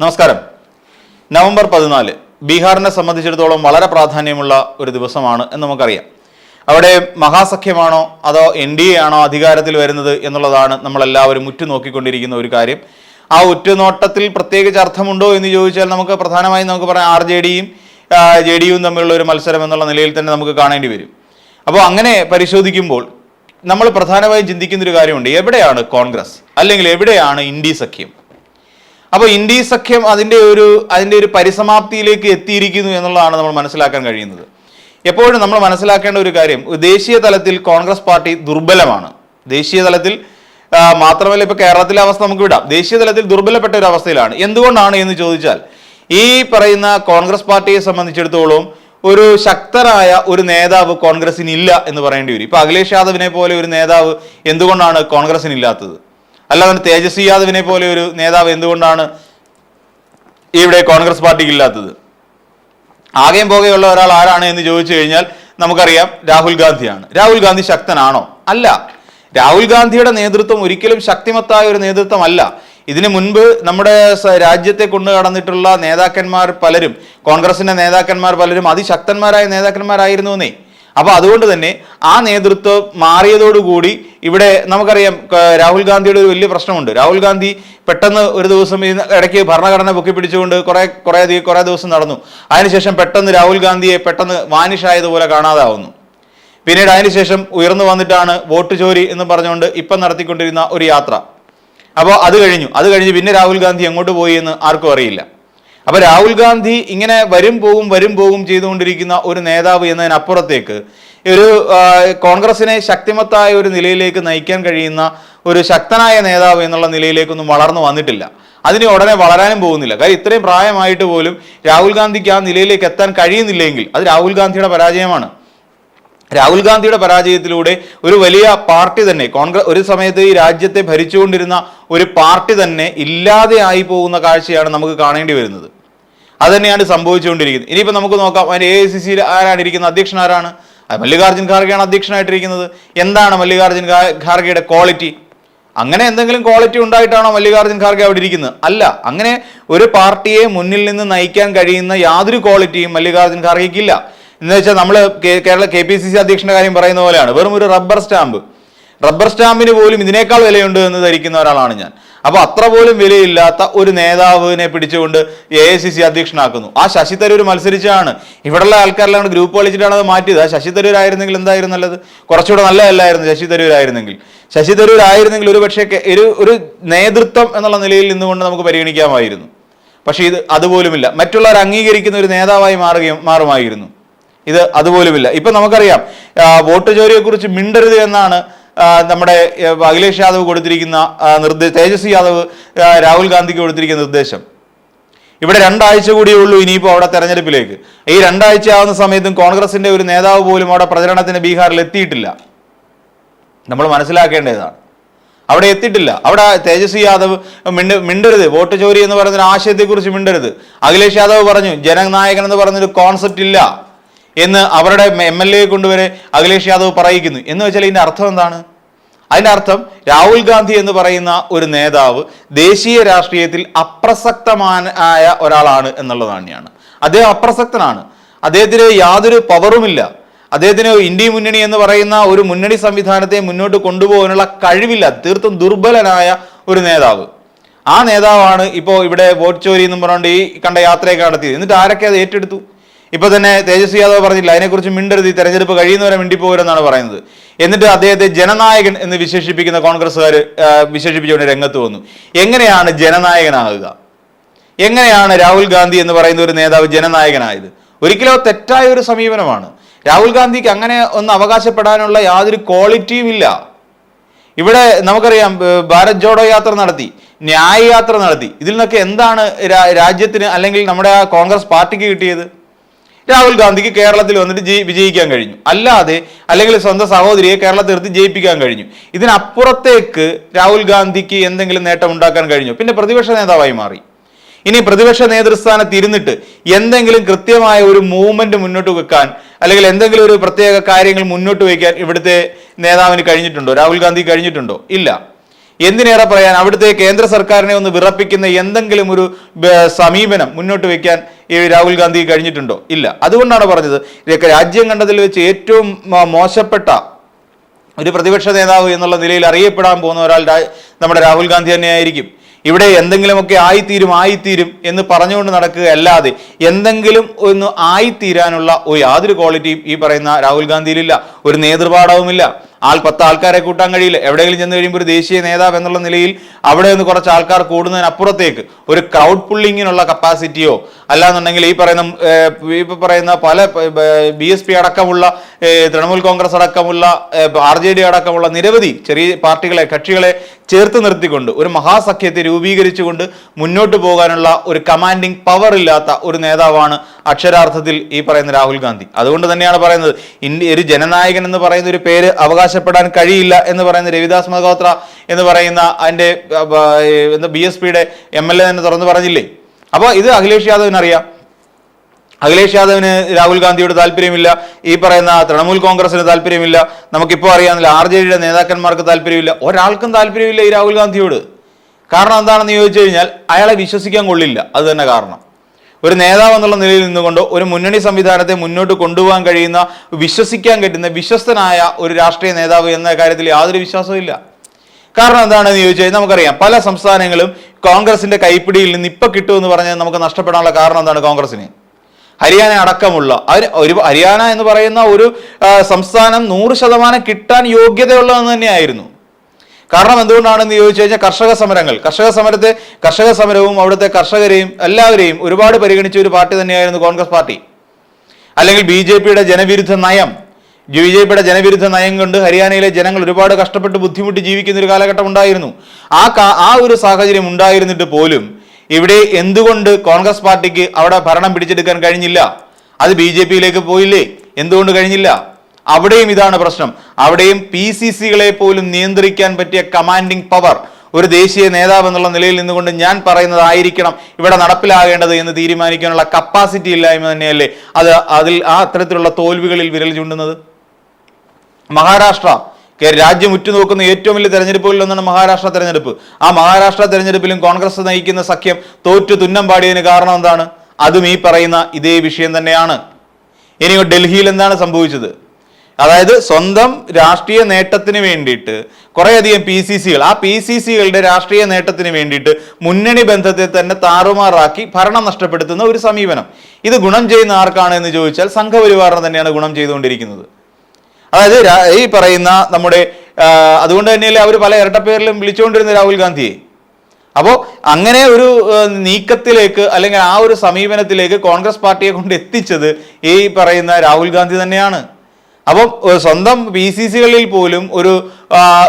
നമസ്കാരം. നവംബർ പതിനാല്. ബീഹാറിനെ സംബന്ധിച്ചിടത്തോളം വളരെ പ്രാധാന്യമുള്ള ഒരു ദിവസമാണ് എന്ന് നമുക്കറിയാം. അവിടെ മഹാസഖ്യമാണോ അതോ എൻ ഡി എ ആണോ അധികാരത്തിൽ വരുന്നത് എന്നുള്ളതാണ് നമ്മളെല്ലാവരും ഉറ്റുനോക്കിക്കൊണ്ടിരിക്കുന്ന ഒരു കാര്യം. ആ ഉറ്റുനോട്ടത്തിൽ പ്രത്യേകിച്ച് അർത്ഥമുണ്ടോ എന്ന് ചോദിച്ചാൽ നമുക്ക് പ്രധാനമായും നമുക്ക് പറയാം ആർ ജെ ഡിയും ജെ ഡി തമ്മിലുള്ള ഒരു മത്സരം എന്നുള്ള നിലയിൽ തന്നെ നമുക്ക് കാണേണ്ടി വരും. അപ്പോൾ അങ്ങനെ പരിശോധിക്കുമ്പോൾ നമ്മൾ പ്രധാനമായും ചിന്തിക്കുന്ന ഒരു കാര്യമുണ്ട്. എവിടെയാണ് കോൺഗ്രസ്? അല്ലെങ്കിൽ എവിടെയാണ് ഇന്ത്യ സഖ്യം? അപ്പോൾ ഇന്ത്യ സഖ്യം അതിന്റെ ഒരു അതിന്റെ ഒരു പരിസമാപ്തിയിലേക്ക് എത്തിയിരിക്കുന്നു എന്നുള്ളതാണ് നമ്മൾ മനസ്സിലാക്കാൻ കഴിയുന്നത്. എപ്പോഴും നമ്മൾ മനസ്സിലാക്കേണ്ട ഒരു കാര്യം ദേശീയ തലത്തിൽ കോൺഗ്രസ് പാർട്ടി ദുർബലമാണ്. ദേശീയ തലത്തിൽ മാത്രമല്ല ഇപ്പോൾ കേരളത്തിലെ അവസ്ഥ നമുക്ക് വിടാം. ദേശീയ തലത്തിൽ ദുർബലപ്പെട്ട ഒരു അവസ്ഥയിലാണ്. എന്തുകൊണ്ടാണ് എന്ന് ചോദിച്ചാൽ ഈ പറയുന്ന കോൺഗ്രസ് പാർട്ടിയെ സംബന്ധിച്ചിടത്തോളം ഒരു ശക്തരായ ഒരു നേതാവ് കോൺഗ്രസിന് ഇല്ല എന്ന് പറയേണ്ടി വരും. ഇപ്പൊ അഖിലേഷ് യാദവിനെ പോലെ ഒരു നേതാവ് എന്തുകൊണ്ടാണ് കോൺഗ്രസിന് ഇല്ലാത്തത് അല്ലാതെ തേജസ്വി യാദവിനെ പോലെ ഒരു നേതാവ് എന്തുകൊണ്ടാണ് ഇവിടെ കോൺഗ്രസ് പാർട്ടിക്ക് ഇല്ലാത്തത് ആകെയും പോകെയുള്ള ഒരാൾ ആരാണ് എന്ന് ചോദിച്ചു കഴിഞ്ഞാൽ നമുക്കറിയാം രാഹുൽ ഗാന്ധിയാണ്. രാഹുൽ ഗാന്ധി ശക്തനാണോ? അല്ല. രാഹുൽ ഗാന്ധിയുടെ നേതൃത്വം ഒരിക്കലും ശക്തിമത്തായ ഒരു നേതൃത്വമല്ല. ഇതിനു മുൻപ് നമ്മുടെ രാജ്യത്തെ കൊണ്ടു കടന്നിട്ടുള്ള നേതാക്കന്മാർ പലരും കോൺഗ്രസിന്റെ നേതാക്കന്മാർ പലരും അതിശക്തന്മാരായ നേതാക്കന്മാരായിരുന്നു എന്നേ അപ്പൊ അതുകൊണ്ട് തന്നെ ആ നേതൃത്വം മാറിയതോടുകൂടി ഇവിടെ നമുക്കറിയാം രാഹുൽ ഗാന്ധിയുടെ ഒരു വലിയ പ്രശ്നമുണ്ട്. രാഹുൽ ഗാന്ധി പെട്ടെന്ന് ഒരു ദിവസം ഈ ഇടയ്ക്ക് ഭരണഘടന പൊക്കി പിടിച്ചുകൊണ്ട് കുറെ കുറെ അധികം കുറെ ദിവസം നടന്നു. അതിനുശേഷം പെട്ടെന്ന് രാഹുൽ ഗാന്ധിയെ പെട്ടെന്ന് വാനിഷ് ആയതുപോലെ കാണാതാവുന്നു. പിന്നീട് അതിനുശേഷം ഉയർന്നു വന്നിട്ടാണ് വോട്ട് ചോരി എന്ന് പറഞ്ഞുകൊണ്ട് ഇപ്പം നടത്തിക്കൊണ്ടിരുന്ന ഒരു യാത്ര. അപ്പോൾ അത് കഴിഞ്ഞു. അത് കഴിഞ്ഞ് പിന്നെ രാഹുൽ ഗാന്ധി എങ്ങോട്ട് പോയി എന്ന് ആർക്കും അറിയില്ല. അപ്പൊ രാഹുൽ ഗാന്ധി ഇങ്ങനെ വരും പോവും വരും പോവും ചെയ്തുകൊണ്ടിരിക്കുന്ന ഒരു നേതാവ് എന്നതിനപ്പുറത്തേക്ക് ഒരു കോൺഗ്രസിനെ ശക്തിമത്തായ ഒരു നിലയിലേക്ക് നയിക്കാൻ കഴിയുന്ന ഒരു ശക്തനായ നേതാവ് എന്നുള്ള നിലയിലേക്കൊന്നും വളർന്നു വന്നിട്ടില്ല. അതിന് ഉടനെ വളരാനും പോകുന്നില്ല. കാര്യം ഇത്രയും പ്രായമായിട്ട് പോലും രാഹുൽ ഗാന്ധിക്ക് ആ നിലയിലേക്ക് എത്താൻ കഴിയുന്നില്ലെങ്കിൽ അത് രാഹുൽ ഗാന്ധിയുടെ പരാജയമാണ്. രാഹുൽ ഗാന്ധിയുടെ പരാജയത്തിലൂടെ ഒരു വലിയ പാർട്ടി തന്നെ കോൺഗ്രസ് ഒരു സമയത്ത് ഈ രാജ്യത്തെ ഭരിച്ചുകൊണ്ടിരുന്ന ഒരു പാർട്ടി തന്നെ ഇല്ലാതെയായി പോകുന്ന കാഴ്ചയാണ് നമുക്ക് കാണേണ്ടി വരുന്നത്. അത് തന്നെയാണ് സംഭവിച്ചുകൊണ്ടിരിക്കുന്നത്. ഇനിയിപ്പോൾ നമുക്ക് നോക്കാം അതിന് എ ഐ സി സിയിൽ ആരാണ് ഇരിക്കുന്നത് അധ്യക്ഷൻ ആരാണ്? മല്ലികാർജുൻ ഖാർഗെയാണ് അധ്യക്ഷനായിട്ടിരിക്കുന്നത്. എന്താണ് മല്ലികാർജുൻ ഖാർഗെയുടെ ക്വാളിറ്റി അങ്ങനെ എന്തെങ്കിലും ക്വാളിറ്റി ഉണ്ടായിട്ടാണോ മല്ലികാർജുൻ ഖാർഗെ അവിടെ ഇരിക്കുന്നത്? അല്ല അങ്ങനെ ഒരു പാർട്ടിയെ മുന്നിൽ നിന്ന് നയിക്കാൻ കഴിയുന്ന യാതൊരു ക്വാളിറ്റിയും മല്ലികാർജുൻ ഖാർഗെക്കില്ല. എന്ന് വെച്ചാൽ നമ്മൾ Kerala K P C C അധ്യക്ഷന്റെ കാര്യം പറയുന്ന പോലെയാണ്. വെറും ഒരു റബ്ബർ സ്റ്റാമ്പ്. റബ്ബർ സ്റ്റാമ്പിന് പോലും ഇതിനേക്കാൾ വിലയുണ്ട് എന്ന് ധരിക്കുന്ന ഒരാളാണ് ഞാൻ. അപ്പൊ അത്ര പോലും വിലയില്ലാത്ത ഒരു നേതാവിനെ പിടിച്ചുകൊണ്ട് എ ഐ സി സി അധ്യക്ഷനാക്കുന്നു. ആ ശശി തരൂർ മത്സരിച്ചാണ്. ഇവിടെയുള്ള ആൾക്കാരെല്ലാം ഗ്രൂപ്പ് കളിച്ചിട്ടാണ് അത് മാറ്റിയത്. ആ ശശി തരൂർ ആയിരുന്നെങ്കിൽ എന്തായിരുന്നു നല്ലത്? കുറച്ചുകൂടെ നല്ലതല്ലായിരുന്നു ശശി തരൂർ ആയിരുന്നെങ്കിൽ ശശി തരൂർ ആയിരുന്നെങ്കിൽ ഒരു പക്ഷേ ഒരു ഒരു നേതൃത്വം എന്നുള്ള നിലയിൽ നിന്നുകൊണ്ട് നമുക്ക് പരിഗണിക്കാമായിരുന്നു. പക്ഷേ ഇത് അതുപോലുമില്ല. മറ്റുള്ളവർ അംഗീകരിക്കുന്ന ഒരു നേതാവായി മാറുകയും മാറുമായിരുന്നു. ഇത് അതുപോലുമില്ല. ഇപ്പൊ നമുക്കറിയാം വോട്ട് ചോരിയെ കുറിച്ച് മിണ്ടരുത് എന്നാണ് നമ്മുടെ അഖിലേഷ് യാദവ് കൊടുത്തിരിക്കുന്ന നിർദ്ദേശം തേജസ്വി യാദവ് രാഹുൽ ഗാന്ധിക്ക് കൊടുത്തിരിക്കുന്ന നിർദ്ദേശം. ഇവിടെ രണ്ടാഴ്ച കൂടിയേ ഉള്ളൂ ഇനിയിപ്പോൾ അവിടെ തെരഞ്ഞെടുപ്പിലേക്ക്. ഈ രണ്ടാഴ്ച ആവുന്ന സമയത്തും കോൺഗ്രസിന്റെ ഒരു നേതാവ് പോലും അവിടെ പ്രചരണത്തിന് ബീഹാറിൽ എത്തിയിട്ടില്ല. നമ്മൾ മനസ്സിലാക്കേണ്ടതാണ്. അവിടെ എത്തിയിട്ടില്ല. അവിടെ തേജസ്വി യാദവ് മിണ്ട മിണ്ടരുത്. വോട്ട് ചോരി എന്ന് പറയുന്ന ഒരു ആശയത്തെക്കുറിച്ച് മിണ്ടരുത്. അഖിലേഷ് യാദവ് പറഞ്ഞു ജനനായകൻ എന്ന് പറഞ്ഞൊരു കോൺസെപ്റ്റ് ഇല്ല. എന്ന് അവരുടെ എം എൽ എ കൊണ്ടുവരെ അഖിലേഷ് യാദവ് പറയിക്കുന്നു. എന്ന് വെച്ചാൽ ഇതിന്റെ അർത്ഥം എന്താണ്? അതിന്റെ അർത്ഥം രാഹുൽ ഗാന്ധി എന്ന് പറയുന്ന ഒരു നേതാവ് ദേശീയ രാഷ്ട്രീയത്തിൽ അപ്രസക്തമായ ഒരാളാണ് എന്നുള്ളതാണ് തന്നെയാണ്. അദ്ദേഹം അപ്രസക്തനാണ്. അദ്ദേഹത്തിന് യാതൊരു പവറുമില്ല. അദ്ദേഹത്തിന് ഇന്ത്യ മുന്നണി എന്ന് പറയുന്ന ഒരു മുന്നണി സംവിധാനത്തെ മുന്നോട്ട് കൊണ്ടുപോകാനുള്ള കഴിവില്ല. തീർത്തും ദുർബലനായ ഒരു നേതാവ്. ആ നേതാവാണ് ഇപ്പോൾ ഇവിടെ വോട്ട് ചോരി എന്നും പറഞ്ഞുകൊണ്ട് ഈ കണ്ട യാത്രയൊക്കെ നടത്തിയത്. എന്നിട്ട് ആരൊക്കെ അത് ഏറ്റെടുത്തു? ഇപ്പൊ തന്നെ തേജസ്വി യാദവ് പറഞ്ഞില്ല അതിനെക്കുറിച്ച് മിണ്ടരുത് തെരഞ്ഞെടുപ്പ് കഴിയുന്നവരെ മിണ്ടിപ്പോകരുതെന്നാണ് പറയുന്നത്. എന്നിട്ട് അദ്ദേഹത്തെ ജനനായകൻ എന്ന് വിശേഷിപ്പിക്കുന്ന കോൺഗ്രസ്സുകാർ വിശേഷിപ്പിച്ചുകൊണ്ട് രംഗത്ത് വന്നു. എങ്ങനെയാണ് ജനനായകനാകുക? എങ്ങനെയാണ് രാഹുൽ ഗാന്ധി എന്ന് പറയുന്ന ഒരു നേതാവ് ജനനായകനായത്? ഒരിക്കലും തെറ്റായ ഒരു സമീപനമാണ്. രാഹുൽ ഗാന്ധിക്ക് അങ്ങനെ ഒന്ന് അവകാശപ്പെടാനുള്ള യാതൊരു ക്വാളിറ്റിയും ഇല്ല. ഇവിടെ നമുക്കറിയാം ഭാരത് ജോഡോ യാത്ര നടത്തി ന്യായ യാത്ര നടത്തി. ഇതിൽ നിന്നൊക്കെ എന്താണ് രാജ്യത്തിന് അല്ലെങ്കിൽ നമ്മുടെ ആ കോൺഗ്രസ് പാർട്ടിക്ക് കിട്ടിയത്? രാഹുൽ ഗാന്ധിക്ക് കേരളത്തിൽ വന്നിട്ട് ജയി- വിജയിക്കാൻ കഴിഞ്ഞു. അല്ലാതെ അല്ലെങ്കിൽ സ്വന്തം സഹോദരിയെ കേരളത്തിൽ നിർത്തി ജയിപ്പിക്കാൻ കഴിഞ്ഞു. ഇതിനപ്പുറത്തേക്ക് രാഹുൽ ഗാന്ധിക്ക് എന്തെങ്കിലും നേട്ടം ഉണ്ടാക്കാൻ കഴിഞ്ഞു. പിന്നെ പ്രതിപക്ഷ നേതാവായി മാറി. ഇനി പ്രതിപക്ഷ നേതൃസ്ഥാനത്ത് ഇരുന്നിട്ട് എന്തെങ്കിലും കൃത്യമായ ഒരു മൂവ്മെന്റ് മുന്നോട്ട് വെക്കാൻ അല്ലെങ്കിൽ എന്തെങ്കിലും ഒരു പ്രത്യേക കാര്യങ്ങൾ മുന്നോട്ട് വയ്ക്കാൻ ഇവിടുത്തെ നേതാവിന് കഴിഞ്ഞിട്ടുണ്ടോ? രാഹുൽ ഗാന്ധി കഴിഞ്ഞിട്ടുണ്ടോ? ഇല്ല. എന്തിനേറെ പറയാൻ അവിടുത്തെ കേന്ദ്ര സർക്കാരിനെ ഒന്ന് വിറപ്പിക്കുന്ന എന്തെങ്കിലും ഒരു സമീപനം മുന്നോട്ട് വെക്കാൻ ഈ രാഹുൽ ഗാന്ധി കഴിഞ്ഞിട്ടുണ്ടോ? ഇല്ല. അതുകൊണ്ടാണ് പറഞ്ഞത്. രാജ്യം കണ്ടതിൽ വെച്ച് ഏറ്റവും മോശപ്പെട്ട ഒരു പ്രതിപക്ഷ നേതാവ് എന്നുള്ള നിലയിൽ അറിയപ്പെടാൻ പോകുന്ന ഒരാൾ നമ്മുടെ രാഹുൽ ഗാന്ധി തന്നെയായിരിക്കും. ഇവിടെ എന്തെങ്കിലുമൊക്കെ ആയിത്തീരും ആയിത്തീരും എന്ന് പറഞ്ഞുകൊണ്ട് നടക്കുക അല്ലാതെ എന്തെങ്കിലും ഒന്ന് ആയിത്തീരാനുള്ള ഒരു യാതൊരു ക്വാളിറ്റിയും ഈ പറയുന്ന രാഹുൽ ഗാന്ധിയിലില്ല. ഒരു നേതൃപാഠവുമില്ല. ആൾ പത്ത് ആൾക്കാരെ കൂട്ടാൻ കഴിയില്ല. എവിടെയെങ്കിലും ചെന്ന് കഴിയുമ്പോൾ ഒരു ദേശീയ നേതാവ് എന്നുള്ള നിലയിൽ അവിടെ നിന്ന് കുറച്ച് ആൾക്കാർ കൂടുന്നതിനപ്പുറത്തേക്ക് ഒരു ക്രൗഡ് പുള്ളിങ്ങിനുള്ള കപ്പാസിറ്റിയോ അല്ലാന്നുണ്ടെങ്കിൽ ഈ പറയുന്ന ഈ പറയുന്ന പല ബി എസ് പി അടക്കമുള്ള തൃണമൂൽ കോൺഗ്രസ് അടക്കമുള്ള ആർ ജെ ഡി അടക്കമുള്ള നിരവധി ചെറിയ പാർട്ടികളെ കക്ഷികളെ ചേർത്ത് നിർത്തിക്കൊണ്ട് ഒരു മഹാസഖ്യത്തെ രൂപീകരിച്ചുകൊണ്ട് മുന്നോട്ട് പോകാനുള്ള ഒരു കമാൻഡിങ് പവർ ഇല്ലാത്ത ഒരു നേതാവാണ് അക്ഷരാർത്ഥത്തിൽ ഈ പറയുന്ന രാഹുൽ ഗാന്ധി. അതുകൊണ്ട് തന്നെയാണ് പറയുന്നത് ഇന്ത്യ ഒരു ജനനായകൻ എന്ന് പറയുന്ന ഒരു പേര് അവകാശപ്പെടാൻ കഴിയില്ല എന്ന് പറയുന്ന രവിദാസ് മഹോത്ര എന്ന് പറയുന്ന അതിന്റെ ബി എസ് പിയുടെ എം എൽ എ തന്നെ തുറന്നു പറഞ്ഞില്ലേ? അപ്പോൾ ഇത് അഖിലേഷ് യാദവിന് അറിയാം. അഖിലേഷ് യാദവിന് രാഹുൽ ഗാന്ധിയോട് താല്പര്യമില്ല. ഈ പറയുന്ന തൃണമൂൽ കോൺഗ്രസിന് താല്പര്യമില്ല. നമുക്കിപ്പോൾ അറിയാമെന്നില്ല ആർ ജെ ഡിയുടെ നേതാക്കന്മാർക്ക് താല്പര്യമില്ല. ഒരാൾക്കും താല്പര്യമില്ല ഈ രാഹുൽ ഗാന്ധിയോട്. കാരണം എന്താണെന്ന് ചോദിച്ചു കഴിഞ്ഞാൽ അയാളെ വിശ്വസിക്കാൻ കൊള്ളില്ല. അത് തന്നെ കാരണം. ഒരു നേതാവ് എന്നുള്ള നിലയിൽ നിന്നുകൊണ്ട് ഒരു മുന്നണി സംവിധാനത്തെ മുന്നോട്ട് കൊണ്ടുപോകാൻ കഴിയുന്ന വിശ്വസിക്കാൻ പറ്റുന്ന വിശ്വസ്തനായ ഒരു രാഷ്ട്രീയ നേതാവ് എന്ന കാര്യത്തിൽ യാതൊരു വിശ്വാസവും കാരണം എന്താണെന്ന് ചോദിച്ചാൽ നമുക്കറിയാം പല സംസ്ഥാനങ്ങളും കോൺഗ്രസിന്റെ കൈപ്പിടിയിൽ നിന്ന് ഇപ്പൊ കിട്ടുമെന്ന് പറഞ്ഞാൽ നമുക്ക് നഷ്ടപ്പെടാനുള്ള കാരണം എന്താണ് കോൺഗ്രസിന്? ഹരിയാന അടക്കമുള്ള അതിന് ഒരു ഹരിയാന എന്ന് പറയുന്ന ഒരു സംസ്ഥാനം നൂറ് ശതമാനം കിട്ടാൻ യോഗ്യതയുള്ളതെന്ന് തന്നെയായിരുന്നു. കാരണം എന്തുകൊണ്ടാണെന്ന് ചോദിച്ചു കഴിഞ്ഞാൽ കർഷക സമരങ്ങൾ. കർഷക സമരത്തെ കർഷക സമരവും അവിടുത്തെ കർഷകരെയും എല്ലാവരെയും ഒരുപാട് പരിഗണിച്ച ഒരു പാർട്ടി തന്നെയായിരുന്നു കോൺഗ്രസ് പാർട്ടി. അല്ലെങ്കിൽ ബി ജെ പിയുടെ ജനവിരുദ്ധ നയം. ബി ജെ പിയുടെ ജനവിരുദ്ധ നയം കൊണ്ട് ഹരിയാനയിലെ ജനങ്ങൾ ഒരുപാട് കഷ്ടപ്പെട്ട് ബുദ്ധിമുട്ടി ജീവിക്കുന്ന ഒരു കാലഘട്ടം ഉണ്ടായിരുന്നു. ആ ആ ഒരു സാഹചര്യം ഉണ്ടായിരുന്നിട്ട് പോലും ഇവിടെ എന്തുകൊണ്ട് കോൺഗ്രസ് പാർട്ടിക്ക് അവിടെ ഭരണം പിടിച്ചെടുക്കാൻ കഴിഞ്ഞില്ല? അത് ബി ജെ പിയിലേക്ക് പോയില്ലേ? എന്തുകൊണ്ട് കഴിഞ്ഞില്ല? അവിടെയും ഇതാണ് പ്രശ്നം. അവിടെയും പി സി സികളെ പോലും നിയന്ത്രിക്കാൻ പറ്റിയ കമാൻഡിംഗ് പവർ ഒരു ദേശീയ നേതാവ് എന്നുള്ള നിലയിൽ നിന്നുകൊണ്ട് ഞാൻ പറയുന്നത് ആയിരിക്കണം ഇവിടെ നടപ്പിലാകേണ്ടത് എന്ന് തീരുമാനിക്കാനുള്ള കപ്പാസിറ്റി ഇല്ലായ്മ തന്നെയല്ലേ? അത് അതിൽ ആ അത്തരത്തിലുള്ള തോൽവികളിൽ വിരൽ ചൂണ്ടുന്നത്. മഹാരാഷ്ട്ര രാജ്യം ഉറ്റുനോക്കുന്ന ഏറ്റവും വലിയ തെരഞ്ഞെടുപ്പുകളിൽ ഒന്നാണ് മഹാരാഷ്ട്ര തെരഞ്ഞെടുപ്പ്. ആ മഹാരാഷ്ട്ര തെരഞ്ഞെടുപ്പിലും കോൺഗ്രസ് നയിക്കുന്ന സഖ്യം തോറ്റു തുന്നം പാടിയതിന് കാരണം എന്താണ്? അതും ഈ പറയുന്ന ഇതേ വിഷയം തന്നെയാണ്. ഇനി ഡൽഹിയിൽ എന്താണ് സംഭവിച്ചത്? അതായത് സ്വന്തം രാഷ്ട്രീയ നേട്ടത്തിന് വേണ്ടിയിട്ട് കുറേയധികം പി സി സികൾ ആ പി സി സികളുടെ രാഷ്ട്രീയ നേട്ടത്തിന് വേണ്ടിയിട്ട് മുന്നണി ബന്ധത്തെ തന്നെ താറുമാറാക്കി ഭരണം നഷ്ടപ്പെടുത്തുന്ന ഒരു സമീപനം. ഇത് ഗുണം ചെയ്യുന്ന ആർക്കാണ് എന്ന് ചോദിച്ചാൽ സംഘപരിവാറിന് തന്നെയാണ് ഗുണം ചെയ്തുകൊണ്ടിരിക്കുന്നത്. അതായത് ഈ പറയുന്ന നമ്മുടെ അതുകൊണ്ട് തന്നെയല്ലേ അവർ പല ഇരട്ടപ്പേരിലും വിളിച്ചുകൊണ്ടിരുന്ന രാഹുൽ ഗാന്ധിയെ. അപ്പോൾ അങ്ങനെ ഒരു നീക്കത്തിലേക്ക് അല്ലെങ്കിൽ ആ ഒരു സമീപനത്തിലേക്ക് കോൺഗ്രസ് പാർട്ടിയെ കൊണ്ട് എത്തിച്ചത് ഈ പറയുന്ന രാഹുൽ ഗാന്ധി തന്നെയാണ്. അപ്പം സ്വന്തം പി സി സികളിൽ പോലും ഒരു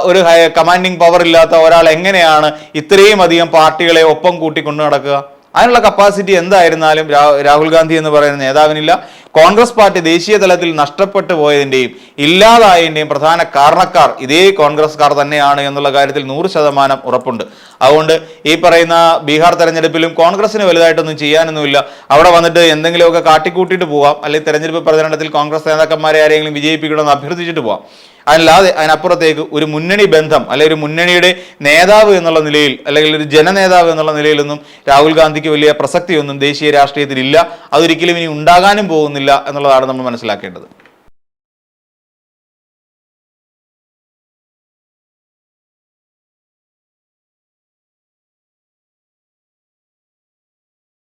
ഒരു കമാൻഡിങ് പവർ ഇല്ലാത്ത ഒരാൾ എങ്ങനെയാണ് ഇത്രയും അധികം പാർട്ടികളെ ഒപ്പം കൂട്ടിക്കൊണ്ടു നടക്കുക? അതിനുള്ള കപ്പാസിറ്റി എന്തായിരുന്നാലും രാഹുൽ ഗാന്ധി എന്ന് പറയുന്ന നേതാവിനില്ല. കോൺഗ്രസ് പാർട്ടി ദേശീയ തലത്തിൽ നഷ്ടപ്പെട്ടു പോയതിന്റെയും ഇല്ലാതായതിന്റെയും പ്രധാന കാരണക്കാർ ഇതേ കോൺഗ്രസ്കാർ തന്നെയാണ് എന്നുള്ള കാര്യത്തിൽ നൂറ് ശതമാനം ഉറപ്പുണ്ട്. അതുകൊണ്ട് ഈ പറയുന്ന ബീഹാർ തെരഞ്ഞെടുപ്പിലും കോൺഗ്രസിന് വലുതായിട്ടൊന്നും ചെയ്യാനൊന്നുമില്ല. അവിടെ വന്നിട്ട് എന്തെങ്കിലുമൊക്കെ കാട്ടിക്കൂട്ടിയിട്ട് പോവാം. അല്ലെങ്കിൽ തെരഞ്ഞെടുപ്പ് പ്രചരണത്തിൽ കോൺഗ്രസ് നേതാക്കന്മാരെ ആരെങ്കിലും വിജയിപ്പിക്കണമെന്ന് അഭ്യർത്ഥിച്ചിട്ട് പോവാം. അല്ലാതെ അതിനപ്പുറത്തേക്ക് ഒരു മുന്നണി ബന്ധം അല്ലെങ്കിൽ ഒരു മുന്നണിയുടെ നേതാവ് എന്നുള്ള നിലയിൽ അല്ലെങ്കിൽ ഒരു ജനനേതാവ് എന്നുള്ള നിലയിലൊന്നും രാഹുൽ ഗാന്ധിക്ക് വലിയ പ്രസക്തിയൊന്നും ദേശീയ രാഷ്ട്രീയത്തിലില്ല അതൊരിക്കലും ഇനി ഉണ്ടാകാനും പോകുന്നില്ല എന്നുള്ളതാണ് നമ്മൾ മനസ്സിലാക്കേണ്ടത്.